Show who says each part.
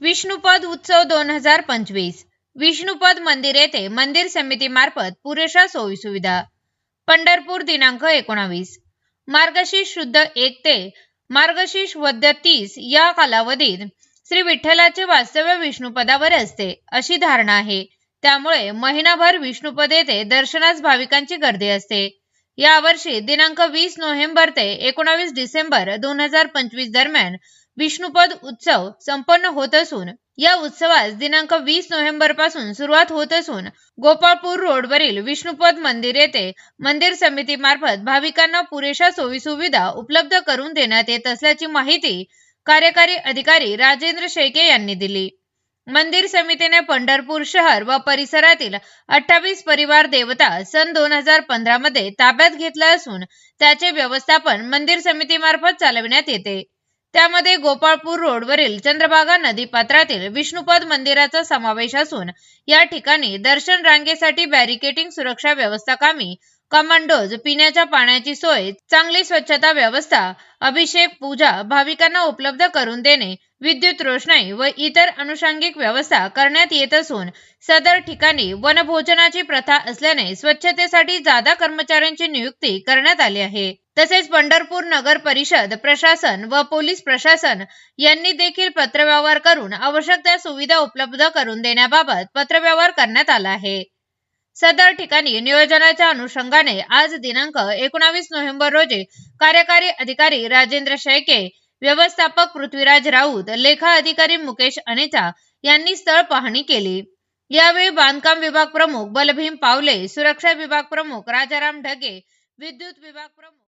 Speaker 1: विष्णुपद उत्सव दोन हजार पंचवीस. विष्णुपद मंदिर येथे मंदिर समितीमार्फत पुरेशा सोयीसुविधा. पंढरपूर दिनांक एकोणावीस. मार्गशीर्ष शुद्ध एक ते मार्गशीर्ष वद्य तीस या कालावधीत श्री विठ्ठलाचे वास्तव्य विष्णुपदावर असते अशी धारणा आहे. त्यामुळे महिनाभर विष्णुपद येथे दर्शनास भाविकांची गर्दी असते. यावर्षी दिनांक वीस नोव्हेंबर ते एकोणावीस डिसेंबर दोन हजार पंचवीस दरम्यान विष्णुपद उत्सव संपन्न होत असून या उत्सवास दिनांक वीस नोव्हेंबरपासून सुरुवात होत असून गोपाळपूर रोडवरील विष्णुपद मंदिर येथे मंदिर समितीमार्फत भाविकांना पुरेशा सोयीसुविधा उपलब्ध करून देण्यात येत असल्याची माहिती कार्यकारी अधिकारी राजेंद्र शेके यांनी दिली. मंदिर समितीने पंढरपूर शहर व परिसरातील अठ्ठावीस परिवार देवता सन दोन हजार पंधरा मध्ये ताब्यात घेतला असून त्याचे व्यवस्थापन मंदिर समितीमार्फत चालविण्यात येते. त्यामध्ये गोपाळपूर रोडवरील चंद्रभागा नदी पात्रातील विष्णुपद मंदिराचा समावेश असून या ठिकाणी दर्शन रांगेसाठी बॅरिकेटिंग सुरक्षा व्यवस्था कामी कमांडोज पिण्याच्या पाण्याची सोय चांगली स्वच्छता व्यवस्था अभिषेक पूजा भाविकांना उपलब्ध करून देणे विद्युत रोषणाई व इतर अनुषंगिक व्यवस्था करण्यात येत असून सदर ठिकाणी वनभोजनाची प्रथा असल्याने स्वच्छतेसाठी जादा कर्मचाऱ्यांची नियुक्ती करण्यात आली आहे. तसेच पंढरपूर नगर परिषद प्रशासन व पोलीस प्रशासन यांनी देखील पत्रव्यवहार करून आवश्यक त्या सुविधा उपलब्ध करून देण्याबाबत पत्रव्यवहार करण्यात आला आहे. सदर ठिकाणी नियोजनाच्या अनुषंगाने आज दिनांक एकोणावीस नोव्हेंबर रोजी कार्यकारी अधिकारी राजेंद्र शेळके व्यवस्थापक पृथ्वीराज राऊत लेखा अधिकारी मुकेश अनेचा यांनी स्थळ पाहणी केली. यावेळी बांधकाम विभाग प्रमुख बलभीम पावले सुरक्षा विभाग प्रमुख राजाराम ढगे विद्युत विभाग प्रमुख